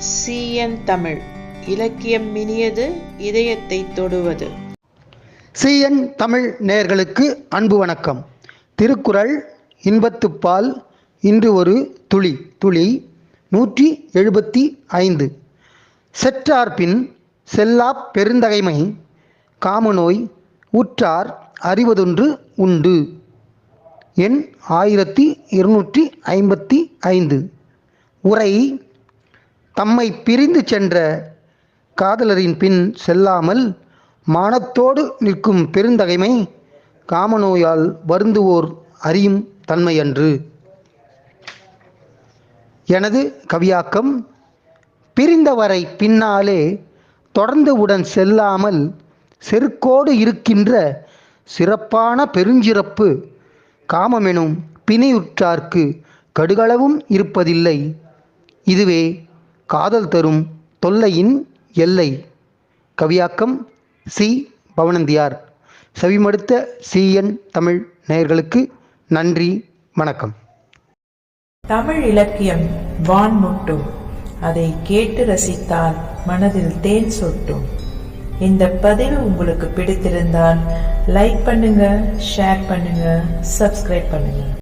CN Tamil. இலக்கியம் மினியது இதயத்தை தொடுவது. CN Tamil நேயர்களுக்கு அன்பு வணக்கம். திருக்குறள் இன்பத்துப்பால் இன்று ஒரு துளி துளி நூற்றி எழுபத்தி ஐந்து. செற்றார்பின் செல்லாப் பெருந்தகைமை காமநோய் உற்றார் அறிவதொன்று உண்டு. எண் ஆயிரத்தி இருநூற்றி ஐம்பத்தி ஐந்து. உரை தம்மை பிரிந்து சென்ற காதலரின் பின் செல்லாமல் மானத்தோடு நிற்கும் பெருந்தகைமை காமநோயால் வருந்துவோர் அறியும் தன்மையன்று. எனது கவியாக்கம் பிரிந்தவரை பின்னாலே தொடர்ந்து உடன் செல்லாமல் செருக்கோடு இருக்கின்ற சிறப்பான பெருஞ்சிறப்பு காமமெனும் பிணையுற்றார்க்கு கடுகளவும் இருப்பதில்லை. இதுவே காதல் தரும் தொல்லையின் எல்லை. கவியாக்கம் சி. பவனந்தியார். செவிமடுத்த சிஎன் தமிழ் நேயர்களுக்கு நன்றி வணக்கம். தமிழ் இலக்கியம் வான் முட்டும். அதை கேட்டு ரசித்தால் மனதில் தேன் சொட்டும். இந்த பதிவு உங்களுக்கு பிடித்திருந்தால் லைக் பண்ணுங்க ஷேர் பண்ணுங்க சப்ஸ்கிரைப் பண்ணுங்க.